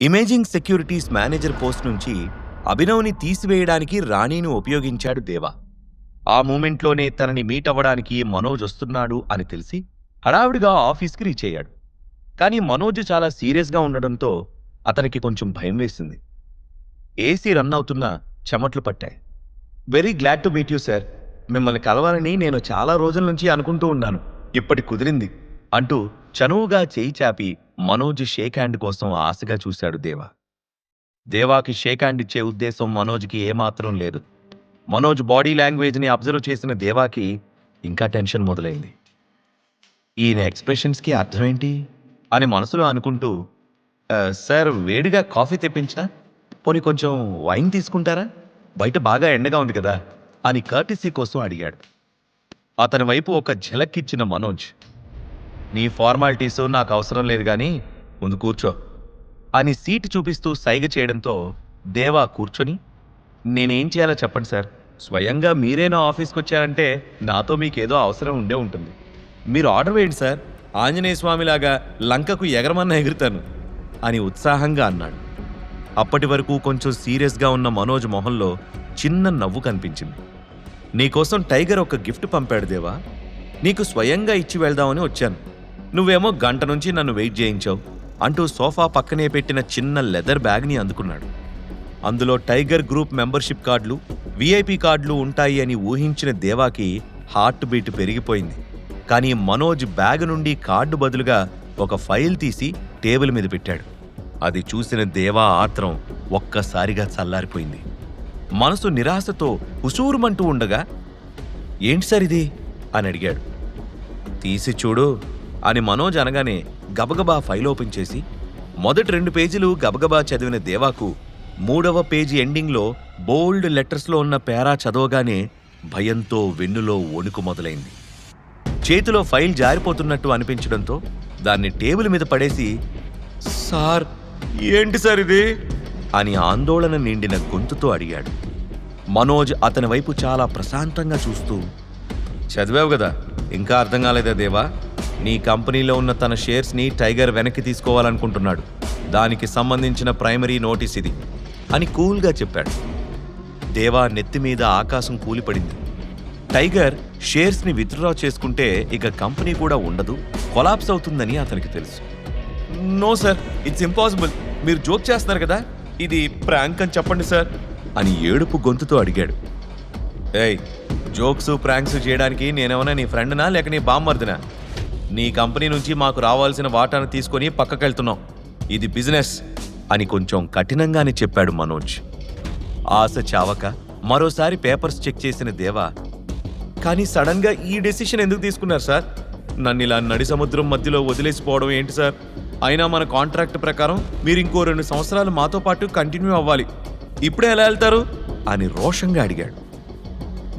Imaging securities manager post నుంచి అభినవ్ని తీసివేయడానికి రాణిని ఉపయోగించాడు దేవా. ఆ మూమెంట్లోనే తనని మీట్ అవ్వడానికి మనోజ్ వస్తున్నాడు అని తెలిసి హడావిడిగా ఆఫీస్కి రీచ్ అయ్యాడు. కానీ మనోజ్ చాలా సీరియస్గా ఉండడంతో అతనికి కొంచెం భయం వేసింది. ఏసీ రన్ అవుతున్నా చెమట్లు పట్టాయి. Very glad to meet you sir. మిమ్మల్ని కలవాలని నేను చాలా రోజుల నుంచి అనుకుంటూ ఉన్నాను. ఇప్పటి కుదిరింది అంటూ చనువుగా చేయి చాపి మనోజ్ షేక్ హ్యాండ్ కోసం ఆశగా చూశాడు దేవా. దేవాకి షేక్ హ్యాండ్ ఇచ్చే ఉద్దేశం మనోజ్కి ఏమాత్రం లేదు. మనోజ్ బాడీ లాంగ్వేజ్ని అబ్జర్వ్ చేసిన దేవాకి ఇంకా టెన్షన్ మొదలైంది. ఈయన ఎక్స్ప్రెషన్స్కి అర్థమేంటి? అని మనసులో అనుకుంటూ సార్ వేడిగా కాఫీ తెప్పించా పోనీ కొంచెం వైన్ తీసుకుంటారా? బయట బాగా ఎండగా ఉంది కదా అని కర్టిసీ కోసం అడిగాడు. అతని వైపు ఒక ఝలక్కిచ్చిన మనోజ్ నీ ఫార్మాలిటీస్ నాకు అవసరం లేదు కానీ ముందు కూర్చో. అని సీట్ చూపిస్తూ సైగ చేయడంతో దేవా కూర్చొని నేనేం చేయాలో చెప్పండి సార్. స్వయంగా మీరే నా ఆఫీస్కి వచ్చారంటే నాతో మీకేదో అవసరం ఉండే ఉంటుంది. మీరు ఆర్డర్ వేయండి సార్. ఆంజనేయ స్వామిలాగా లంకకు ఎగరమన్న ఎగురుతాను. అని ఉత్సాహంగా అన్నాడు. అప్పటి వరకు కొంచెం సీరియస్గా ఉన్న మనోజ్ మొహంలో చిన్న నవ్వు కనిపించింది. నీకోసం టైగర్ ఒక గిఫ్ట్ పంపాడు దేవా. నీకు స్వయంగా ఇచ్చి వెళ్దామని వచ్చాను. నువ్వేమో గంట నుంచి నన్ను వెయిట్ చేయించావు అంటూ సోఫా పక్కనే పెట్టిన చిన్న లెదర్ బ్యాగ్ని అందుకున్నాడు. అందులో టైగర్ గ్రూప్ మెంబర్షిప్ కార్డులు విఐపి కార్డులు ఉంటాయి అని ఊహించిన దేవాకి హార్ట్ బీట్ పెరిగిపోయింది. కానీ మనోజ్ బ్యాగ్ నుండి కార్డు బదులుగా ఒక ఫైల్ తీసి టేబుల్ మీద పెట్టాడు. అది చూసిన దేవా ఆత్రం ఒక్కసారిగా చల్లారిపోయింది. మనసు నిరాశతో హుసూరుమంటూ ఉండగా ఏంటి సార్ ఇది? అని అడిగాడు. తీసి చూడు అని మనోజ్ అనగానే గబగబా ఫైల్ ఓపెన్ చేసి మొదటి రెండు పేజీలు గబగబా చదివిన దేవాకు మూడవ పేజీ ఎండింగ్లో బోల్డ్ లెటర్స్లో ఉన్న పేరా చదవగానే భయంతో వెన్నులో వణుకు మొదలైంది. చేతిలో ఫైల్ జారిపోతున్నట్టు అనిపించడంతో దాన్ని టేబుల్ మీద పడేసి సార్ ఏంటి సార్ ఇది? అని ఆందోళన నిండిన గొంతుతో అడిగాడు. మనోజ్ అతని వైపు చాలా ప్రశాంతంగా చూస్తూ చదివావు కదా ఇంకా అర్థం కాలేదా దేవా? నీ కంపెనీలో ఉన్న తన షేర్స్ని టైగర్ వెనక్కి తీసుకోవాలనుకుంటున్నాడు. దానికి సంబంధించిన ప్రైమరీ నోటీస్ ఇది అని కూల్గా చెప్పాడు. దేవా నెత్తి మీద ఆకాశం కూలిపడింది. టైగర్ షేర్స్ని విత్డ్రా చేసుకుంటే ఇక కంపెనీ కూడా ఉండదు కొలాప్స్ అవుతుందని అతనికి తెలుసు. No sir it's impossible. మీరు జోక్ చేస్తున్నారు కదా ఇది ప్రాంక్ అని చెప్పండి సార్. అని ఏడుపు గొంతుతో అడిగాడు. ఏయ్ జోక్స్ ప్రాంక్స్ చేయడానికి నేనేమైనా నీ ఫ్రెండ్నా లేక నీ బామ్మర్దినా? నీ కంపెనీ నుంచి మాకు రావాల్సిన వాటాను తీసుకొని పక్కకెళ్తున్నాం. ఇది బిజినెస్ అని కొంచెం కఠినంగానే చెప్పాడు మనోజ్. ఆశ చావక మరోసారి పేపర్స్ చెక్ చేసిన దేవా కానీ సడన్గా ఈ డెసిషన్ ఎందుకు తీసుకున్నారు సార్? నన్ను ఇలా నడి సముద్రం మధ్యలో వదిలేసిపోవడం ఏంటి సార్? అయినా మన కాంట్రాక్ట్ ప్రకారం మీరు ఇంకో రెండు సంవత్సరాలు మాతో పాటు కంటిన్యూ అవ్వాలి. ఇప్పుడే ఎలా వెళ్తారు? అని రోషంగా అడిగాడు.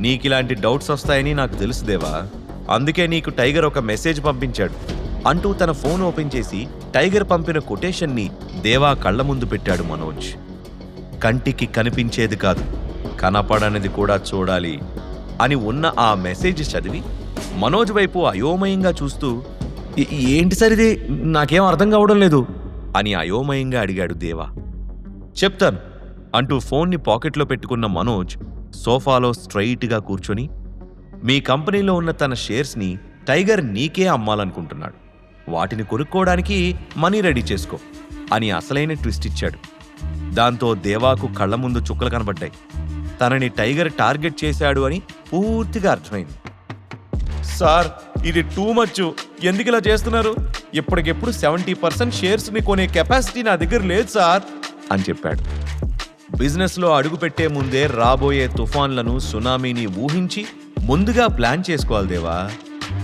నీకిలాంటి డౌట్స్ వస్తాయని నాకు తెలుసు దేవా. అందుకే నీకు టైగర్ ఒక మెసేజ్ పంపించాడు. అంటూ తన ఫోన్ ఓపెన్ చేసి టైగర్ పంపిన కొటేషన్ని దేవా కళ్ళ ముందు పెట్టాడు మనోజ్. కంటికి కనిపించేది కాదు కనపడనిది కూడా చూడాలి అని ఉన్న ఆ మెసేజ్ చదివి మనోజ్ వైపు అయోమయంగా చూస్తూ ఏంటి సార్ ఇది? నాకేం అర్థం కావడం లేదు అని అయోమయంగా అడిగాడు దేవా. చెప్తాను అంటూ ఫోన్ని పాకెట్లో పెట్టుకున్న మనోజ్ సోఫాలో స్ట్రైట్గా కూర్చొని మీ కంపెనీలో ఉన్న తన షేర్స్ని టైగర్ నీకే అమ్మాలనుకుంటున్నాడు. వాటిని కొనుక్కోవడానికి మనీ రెడీ చేసుకో అని అసలైన ట్విస్ట్ ఇచ్చాడు. దాంతో దేవాకు కళ్ళ ముందు చుక్కలు కనబడ్డాయి. తనని టైగర్ టార్గెట్ చేశాడు అని పూర్తిగా అర్థమైంది. సార్ ఇది టూ మచ్. ఎందుకు ఇలా చేస్తున్నారు? ఇప్పటికెప్పుడు సెవెంటీ పర్సెంట్ షేర్స్ని కొనే కెపాసిటీ నా దగ్గర లేదు సార్ అని చెప్పాడు. బిజినెస్లో అడుగుపెట్టే ముందే రాబోయే తుఫాన్లను సునామీని ఊహించి ముందుగా ప్లాన్ చేసుకోవాలి దేవా.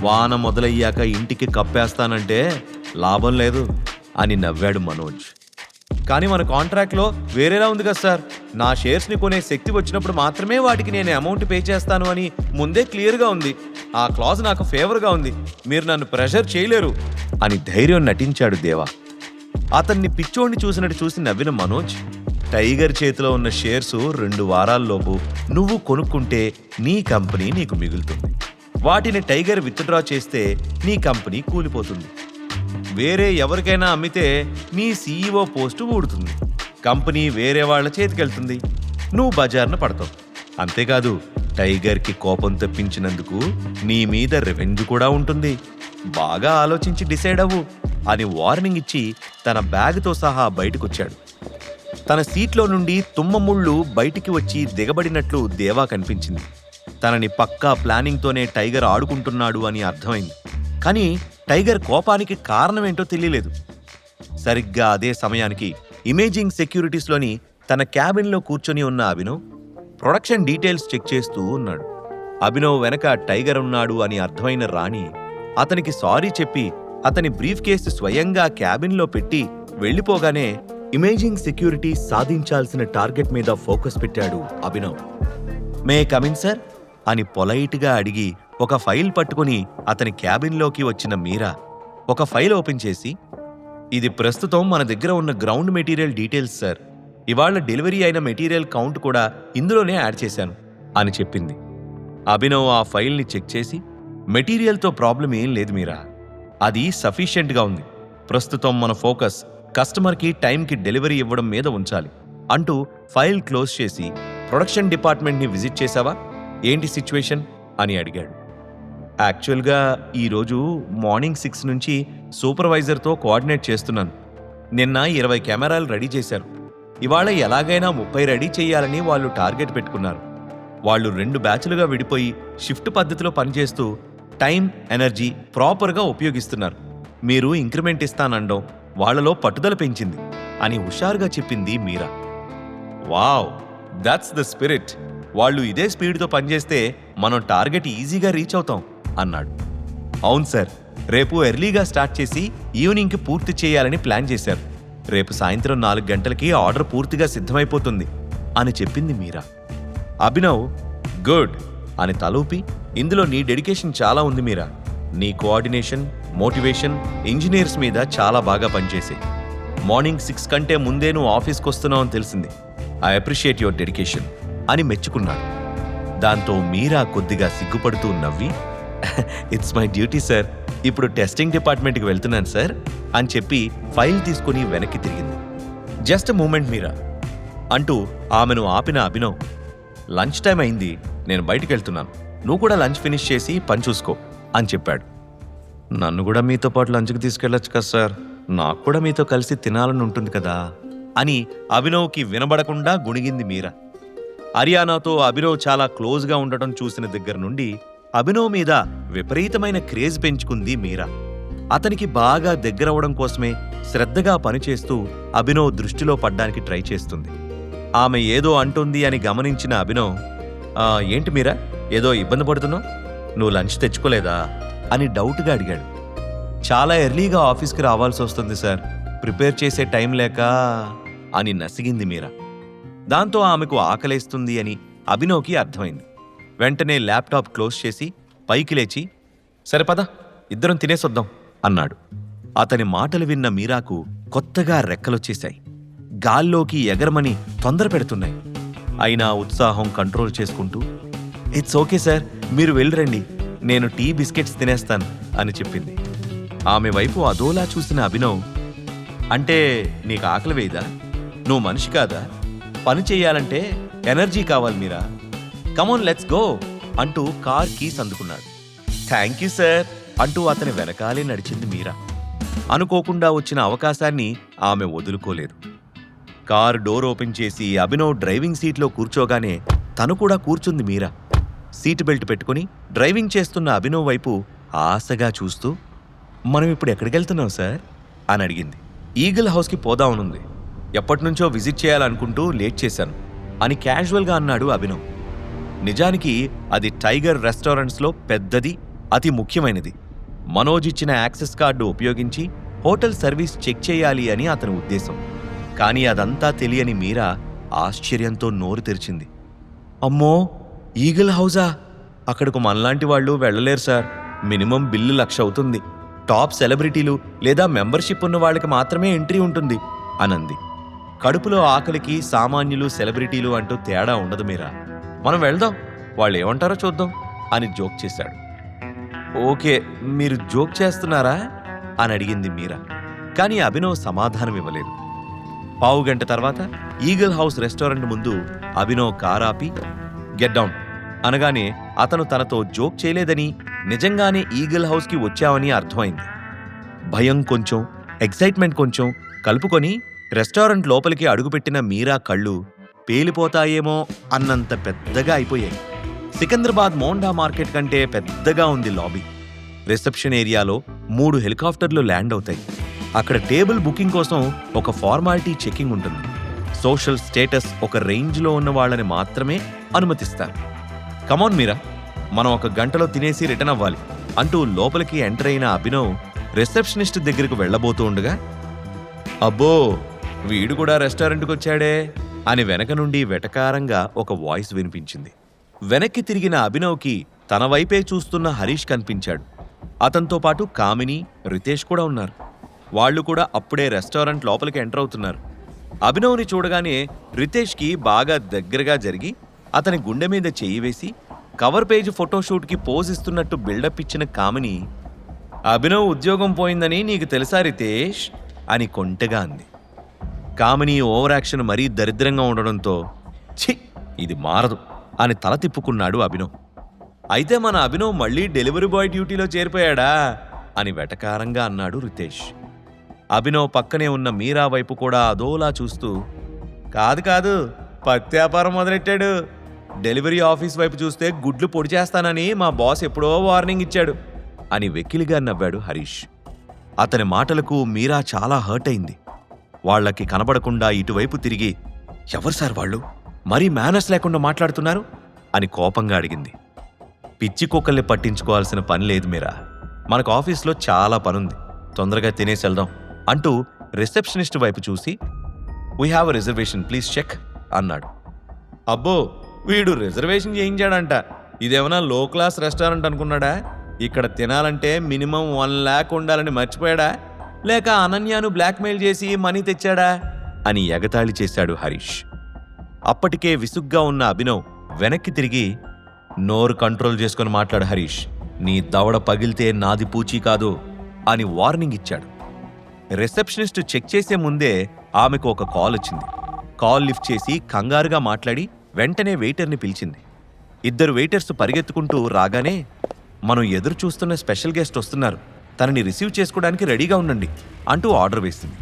వాన మొదలయ్యాక ఇంటికి కప్పేస్తానంటే లాభం లేదు అని నవ్వాడు మనోజ్. కానీ మన కాంట్రాక్ట్లో వేరేలా ఉంది కదా సార్. నా షేర్స్ని కొనే శక్తి వచ్చినప్పుడు మాత్రమే వాటికి నేను అమౌంట్ పే చేస్తాను అని ముందే క్లియర్గా ఉంది. ఆ క్లాజ్ నాకు ఫేవర్గా ఉంది. మీరు నన్ను ప్రెషర్ చేయలేరు అని ధైర్యం నటించాడు దేవా. అతన్ని పిచ్చోడిని చూసినట్టు చూసి నవ్విన మనోజ్ టైగర్ చేతిలో ఉన్న షేర్స్ రెండు వారాల్లోపు నువ్వు కొనుక్కుంటే నీ కంపెనీ నీకు మిగులుతుంది. వాటిని టైగర్ విత్డ్రా చేస్తే నీ కంపెనీ కూలిపోతుంది. వేరే ఎవరికైనా అమ్మితే నీ సీఈఓ పోస్టు ఊడుతుంది. కంపెనీ వేరే వాళ్ళ చేతికెళ్తుంది. నువ్వు బజార్న పడతావు. అంతేకాదు టైగర్కి కోపం తెప్పించినందుకు నీ మీద రెవెన్యూ కూడా ఉంటుంది. బాగా ఆలోచించి డిసైడ్ అవ్వు అని వార్నింగ్ ఇచ్చి తన బ్యాగ్తో సహా బయటకొచ్చాడు. తన సీట్లో నుండి తుమ్మముళ్ళు బయటికి వచ్చి దిగబడినట్లు దేవా కనిపించింది. తనని పక్కా ప్లానింగ్తోనే టైగర్ ఆడుకుంటున్నాడు అని అర్థమైంది. కానీ టైగర్ కోపానికి కారణమేంటో తెలియలేదు. సరిగ్గా అదే సమయానికి ఇమేజింగ్ సెక్యూరిటీస్లోని తన క్యాబిన్లో కూర్చొని ఉన్న అభినవ్ ప్రొడక్షన్ డీటెయిల్స్ చెక్ చేస్తూ ఉన్నాడు. అభినవ్ వెనక టైగర్ ఉన్నాడు అని అర్థమైన రాణి అతనికి సారీ చెప్పి అతని బ్రీఫ్ కేసు స్వయంగా క్యాబిన్లో పెట్టి వెళ్ళిపోగానే ఇమేజింగ్ సెక్యూరిటీ సాధించాల్సిన టార్గెట్ మీద ఫోకస్ పెట్టాడు అభినవ్. May come in sir? అని పొలైట్గా అడిగి ఒక ఫైల్ పట్టుకుని అతని క్యాబిన్లోకి వచ్చిన మీరా ఒక ఫైల్ ఓపెన్ చేసి ఇది ప్రస్తుతం మన దగ్గర ఉన్న గ్రౌండ్ మెటీరియల్ డీటెయిల్స్ సార్. ఇవాళ డెలివరీ అయిన మెటీరియల్ కౌంట్ కూడా ఇందులోనే యాడ్ చేశాను అని చెప్పింది. అభినవ్ ఆ ఫైల్ని చెక్ చేసి మెటీరియల్తో ప్రాబ్లం ఏం లేదు మీరా. అది సఫిషియెంట్గా ఉంది. ప్రస్తుతం మన ఫోకస్ కస్టమర్కి టైంకి డెలివరీ ఇవ్వడం మీద ఉంచాలి. అంటూ ఫైల్ క్లోజ్ చేసి ప్రొడక్షన్ డిపార్ట్మెంట్ని విజిట్ చేశావా? ఏంటి సిచ్యువేషన్? అని అడిగాడు. యాక్చువల్గా ఈరోజు మార్నింగ్ సిక్స్ నుంచి సూపర్వైజర్తో కోఆర్డినేట్ చేస్తున్నాను. నిన్న ఇరవై కెమెరాలు రెడీ చేశారు. ఇవాళ ఎలాగైనా ముప్పై రెడీ చేయాలని వాళ్ళు టార్గెట్ పెట్టుకున్నారు. వాళ్ళు రెండు బ్యాచ్లుగా విడిపోయి షిఫ్ట్ పద్ధతిలో పనిచేస్తూ టైం ఎనర్జీ ప్రాపర్గా ఉపయోగిస్తున్నారు. మీరు ఇంక్రిమెంట్ ఇస్తానండం వాళ్ళలో పట్టుదల పెంచింది అని హుషారుగా చెప్పింది Meera. Wow that's the spirit వాళ్ళు ఇదే స్పీడ్తో పనిచేస్తే మనం టార్గెట్ ఈజీగా రీచ్ అవుతాం అన్నాడు. అవును సార్ రేపు ఎర్లీగా స్టార్ట్ చేసి ఈవినింగ్కి పూర్తి చేయాలని ప్లాన్ చేశారు. రేపు సాయంత్రం నాలుగు గంటలకి ఆర్డర్ పూర్తిగా సిద్ధమైపోతుంది అని చెప్పింది మీరా. అభినవ్ గుడ్ అని తలూపి ఇందులో నీ డెడికేషన్ చాలా ఉంది మీరా. నీ కోఆర్డినేషన్ మోటివేషన్ ఇంజనీర్స్ మీద చాలా బాగా పనిచేసే. మార్నింగ్ సిక్స్ కంటే ముందే నువ్వు ఆఫీస్కి వస్తున్నావు అని తెలిసింది. ఐ అప్రిషియేట్ యువర్ డెడికేషన్ అని మెచ్చుకున్నాడు. దాంతో మీరా కొద్దిగా సిగ్గుపడుతూ నవ్వి ఇట్స్ మై డ్యూటీ సార్. ఇప్పుడు టెస్టింగ్ డిపార్ట్మెంట్కి వెళ్తున్నాను సార్ అని చెప్పి ఫైల్ తీసుకుని వెనక్కి తిరిగింది. జస్ట్ మూమెంట్ మీరా అంటూ ఆమెను ఆపిన అభినవ్ లంచ్ టైం అయింది. నేను బయటికి వెళ్తున్నాను. నువ్వు కూడా లంచ్ ఫినిష్ చేసి పని చూసుకో అని చెప్పాడు. నన్ను కూడా మీతో పాటు లంచ్కి తీసుకెళ్ళొచ్చు కదా సార్. నాకు కూడా మీతో కలిసి తినాలని ఉంటుంది కదా అని అభినవ్కి వినబడకుండా గుణిగింది మీరా. హర్యానాతో అభినవ్ చాలా క్లోజ్గా ఉండటం చూసిన దగ్గర నుండి అభినవ్ మీద విపరీతమైన క్రేజ్ పెంచుకుంది మీరా. అతనికి బాగా దగ్గరవడం కోసమే శ్రద్ధగా పనిచేస్తూ అభినవ్ దృష్టిలో పడ్డానికి ట్రై చేస్తుంది. ఆమె ఏదో అంటుంది అని గమనించిన అభినవ్ ఏంటి మీరా? ఏదో ఇబ్బంది పడుతున్నావు? నువ్వు లంచ్ తెచ్చుకోలేదా? అని డౌట్గా అడిగాడు. చాలా ఎర్లీగా ఆఫీస్కి రావాల్సి వస్తుంది సార్. ప్రిపేర్ చేసే టైం లేక అని నసిగింది మీరా. దాంతో ఆమెకు ఆకలేస్తుంది అని అభినవ్కి అర్థమైంది. వెంటనే ల్యాప్టాప్ క్లోజ్ చేసి పైకి లేచి సరే పద ఇద్దరం తినేసొద్దాం అన్నాడు. అతని మాటలు విన్న మీరాకు కొత్తగా రెక్కలొచ్చేశాయి. గాల్లోకి ఎగరమని తొందర పెడుతున్నాయి. అయినా ఉత్సాహం కంట్రోల్ చేసుకుంటూ ఇట్స్ ఓకే సార్ మీరు వెళ్ళిరండి నేను టీ బిస్కెట్స్ తినేస్తాను అని చెప్పింది. ఆమె వైపు అదోలా చూసిన అభినవ్ అంటే నీకు ఆకలి వేయదా? నువ్వు మనిషి కాదా? పని చేయాలంటే ఎనర్జీ కావాలి Meera? Come on let's go అంటూ కార్ కీస్ అందుకున్నాడు. థ్యాంక్ యూ సార్ అంటూ అతని వెనకాలే నడిచింది మీరా. అనుకోకుండా వచ్చిన అవకాశాన్ని ఆమె వదులుకోలేదు. కార్ డోర్ ఓపెన్ చేసి అభినవ్ డ్రైవింగ్ సీట్లో కూర్చోగానే తను కూడా కూర్చుంది మీరా. సీట్ బెల్ట్ పెట్టుకుని డ్రైవింగ్ చేస్తున్న అభినవ్ వైపు ఆశగా చూస్తూ మనం ఇప్పుడు ఎక్కడికి వెళ్తున్నాం సార్? అని అడిగింది. ఈగిల్ హౌస్కి పోదామనుంది. ఎప్పటినుంచో విజిట్ చేయాలనుకుంటూ లేట్ చేశాను అని క్యాజువల్గా అన్నాడు అభినవ్. నిజానికి అది టైగర్ రెస్టారెంట్స్లో పెద్దది అతి ముఖ్యమైనది. మనోజ్ ఇచ్చిన యాక్సెస్ కార్డు ఉపయోగించి హోటల్ సర్వీస్ చెక్ చేయాలి అని అతని ఉద్దేశం. కానీ అదంతా తెలియని మీరా ఆశ్చర్యంతో నోరు తెరిచింది. అమ్మో! ఈగిల్ హౌజా? అక్కడకు మనలాంటి వాళ్ళు వెళ్ళలేరు సార్. మినిమం బిల్లు లక్ష అవుతుంది. టాప్ సెలబ్రిటీలు లేదా మెంబర్షిప్ ఉన్న వాళ్ళకి మాత్రమే ఎంట్రీ ఉంటుంది అనంది. కడుపులో ఆకలికి సామాన్యులు సెలబ్రిటీలు అంటూ తేడా ఉండదు మీరా? మనం వెళ్దాం. వాళ్ళు ఏమంటారో చూద్దాం అని జోక్ చేశాడు. ఓకే మీరు జోక్ చేస్తున్నారా? అని అడిగింది మీరా. కానీ అభినవ్ సమాధానం ఇవ్వలేదు. పావు గంట తర్వాత ఈగల్ హౌస్ రెస్టారెంట్ ముందు అభినవ్ కారాపి గెట్ డౌన్ అనగానే అతను తనతో జోక్ చేయలేదని నిజంగానే ఈగల్ హౌస్కి వచ్చావని అర్థమైంది. భయం కొంచెం ఎక్సైట్మెంట్ కొంచెం కలుపుకొని రెస్టారెంట్ లోపలికి అడుగుపెట్టిన మీరా కళ్ళు పేలిపోతాయేమో అన్నంత పెద్దగా అయిపోయాయి. సికింద్రాబాద్ మోండా మార్కెట్ కంటే పెద్దగా ఉంది లాబీ. రిసెప్షన్ ఏరియాలో మూడు హెలికాప్టర్లు ల్యాండ్ అవుతాయి. అక్కడ టేబుల్ బుకింగ్ కోసం ఒక ఫార్మాలిటీ చెకింగ్ ఉంటుంది. సోషల్ స్టేటస్ ఒక రేంజ్లో ఉన్న వాళ్ళని మాత్రమే అనుమతిస్తారు. కమోన్ మీరా మనం ఒక గంటలో తినేసి రిటర్న్ అవ్వాలి. అంటూ లోపలికి ఎంటర్ అయిన అభినవ్ రిసెప్షనిస్ట్ దగ్గరకు వెళ్ళబోతూ ఉండగా అబ్బో వీడు కూడా రెస్టారెంట్కి వచ్చాడే అని వెనక నుండి వెటకారంగా ఒక వాయిస్ వినిపించింది. వెనక్కి తిరిగిన అభినవ్కి తన వైపే చూస్తున్న హరీష్ కనిపించాడు. అతనితో పాటు కామిని రితేష్ కూడా ఉన్నారు. వాళ్ళు కూడా అప్పుడే రెస్టారెంట్ లోపలికి ఎంటర్ అవుతున్నారు. అభినవ్ని చూడగానే రితేష్కి బాగా దగ్గరగా జరిగి అతని గుండె మీద చెయ్యి వేసి కవర్ పేజ్ ఫోటోషూట్కి పోజ్ ఇస్తున్నట్టు బిల్డప్ ఇచ్చిన కామిని అభినవ్ ఉద్యోగం పోయిందని నీకు తెలుసా రితేష్? అని కొంటెగా అంది. కామిని ఓవర్ యాక్షన్ మరీ దరిద్రంగా ఉండడంతో ఛీ ఇది మారదు అని తల తిప్పుకున్నాడు అభినవ్. అయితే మన అభినవ్ మళ్ళీ డెలివరీ బాయ్ డ్యూటీలో చేరిపోయాడా? అని వెటకారంగా అన్నాడు రితేష్. అభినవ్ పక్కనే ఉన్న మీరా వైపు కూడా అదోలా చూస్తూ కాదు కాదు పత్తి వ్యాపారం మొదలెట్టాడు? డెలివరీ ఆఫీస్ వైపు చూస్తే గుడ్లు పొడి చేస్తానని మా బాస్ ఎప్పుడో వార్నింగ్ ఇచ్చాడు అని వెక్కిలిగా నవ్వాడు హరీష్. అతని మాటలకు మీరా చాలా హర్ట్ అయింది. వాళ్ళకి కనబడకుండా ఇటువైపు తిరిగి ఎవరు సార్ వాళ్ళు? మరీ మేనర్స్ లేకుండా మాట్లాడుతున్నారు? అని కోపంగా అడిగింది. పిచ్చి కుక్కల్ని పట్టించుకోవాల్సిన పని లేదు మీరా. మనకు ఆఫీస్లో చాలా పనుంది. తొందరగా తినేసి వెళ్దాం అంటూ రిసెప్షనిస్ట్ వైపు చూసి we have reservation please check అన్నాడు. అబ్బో వీడు రిజర్వేషన్ చేయించాడంట. ఇదేమన్నా లో క్లాస్ రెస్టారెంట్ అనుకున్నాడా? ఇక్కడ తినాలంటే మినిమం వన్ ల్యాక్ ఉండాలని మర్చిపోయాడా? లేక అనన్యాను బ్లాక్మెయిల్ చేసి మనీ తెచ్చాడా? అని ఎగతాళి చేశాడు హరీష్. అప్పటికే విసుగ్గా ఉన్న అభినవ్ వెనక్కి తిరిగి నోరు కంట్రోల్ చేసుకుని మాట్లాడు హరీష్. నీ దవడ పగిలితే నాది పూచీ కాదు అని వార్నింగ్ ఇచ్చాడు. రిసెప్షనిస్ట్ చెక్ చేసే ముందే ఆమెకు ఒక కాల్ వచ్చింది. కాల్ లిఫ్ట్ చేసి కంగారుగా మాట్లాడి వెంటనే వెయిటర్ని పిలిచింది. ఇద్దరు వెయిటర్స్ పరిగెత్తుకుంటూ రాగానే మనం ఎదురు చూస్తున్న స్పెషల్ గెస్ట్ వస్తున్నారు. తనని రిసీవ్ చేసుకోవడానికి రెడీగా ఉండండి అంటూ ఆర్డర్ వేసింది.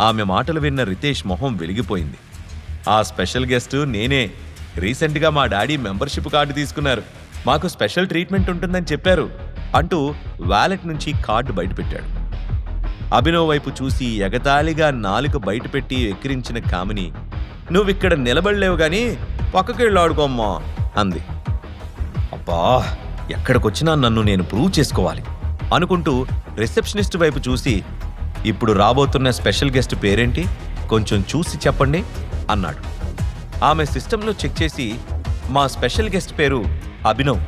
ఆమె మాటలు విన్న రితేష్ మొహం వెలిగిపోయింది. ఆ స్పెషల్ గెస్ట్ నేనే. రీసెంట్గా మా డాడీ మెంబర్షిప్ కార్డు తీసుకున్నారు. మాకు స్పెషల్ ట్రీట్మెంట్ ఉంటుందని చెప్పారు అంటూ వ్యాలెట్ నుంచి కార్డు బయటపెట్టాడు. అభినవ్ వైపు చూసి ఎగతాళిగా నాలుక బయటపెట్టి ఎక్కిరించిన కామిని నువ్విక్కడ నిలబడలేవు కానీ పక్కకి వెళ్ళి ఆడుకోమ్మా అంది. అబ్బా ఎక్కడికొచ్చినా నన్ను నేను ప్రూవ్ చేసుకోవాలి అనుకుంటూ రిసెప్షనిస్ట్ వైపు చూసి ఇప్పుడు రాబోతున్న స్పెషల్ గెస్ట్ పేరేంటి కొంచెం చూసి చెప్పండి అన్నాడు. ఆమె సిస్టంలో చెక్ చేసి మా స్పెషల్ గెస్ట్ పేరు అభినవ్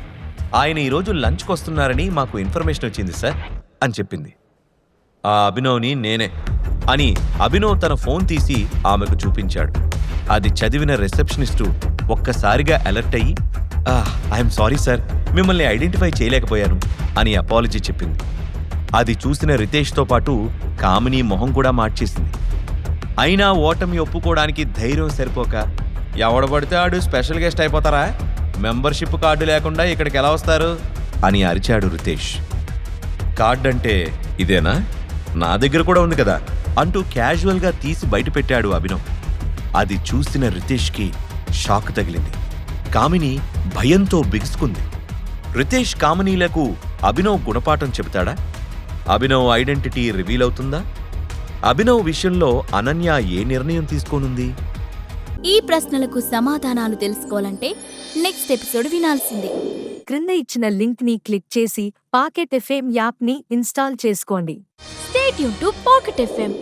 ఆయన ఈరోజు లంచ్కి వస్తున్నారని మాకు ఇన్ఫర్మేషన్ వచ్చింది సార్ అని చెప్పింది. ఆ అభినవ్ని నేనే అని అభినవ్ తన ఫోన్ తీసి ఆమెకు చూపించాడు. అది చదివిన రిసెప్షనిస్టు ఒక్కసారిగా అలర్ట్ అయ్యి ఐఎమ్ సారీ సార్ మిమ్మల్ని ఐడెంటిఫై చేయలేకపోయాను అని అపాలజీ చెప్పింది. అది చూసిన రితేష్తో పాటు కామిని మొహం కూడా మార్చేసింది. అయినా ఓటమి ఒప్పుకోవడానికి ధైర్యం సరిపోక ఎవడబడితే ఆడు స్పెషల్ గెస్ట్ అయిపోతారా? మెంబర్షిప్ కార్డు లేకుండా ఇక్కడికి ఎలా వస్తారు? అని అరిచాడు రితేష్. కార్డ్ అంటే ఇదేనా? నా దగ్గర కూడా ఉంది కదా అంటూ క్యాజువల్గా తీసి బయట పెట్టాడు అభినవ్. అది చూసిన రితేష్కి షాక్ తగిలింది. కామిని భయంతో బిగుసుకుంది. రితేష్ కామినీలకు అభినవ్ గుణపాఠం చెబుతాడా? అభినవ్ ఐడెంటిటీ రివీల్ అవుతుందా? అభినవ్ విషయంలో అనన్య ఏ నిర్ణయం తీసుకోనుంది? ఈ ప్రశ్నలకు సమాధానాలు తెలుసుకోవాలంటే నెక్స్ట్ ఎపిసోడ్ వినాల్సిందే. క్రింద ఇచ్చిన లింక్ని క్లిక్ చేసి పాకెట్ ఎఫ్ఎం యాప్ని ఇన్స్టాల్ చేసుకోండి. Stay tuned to pocket FM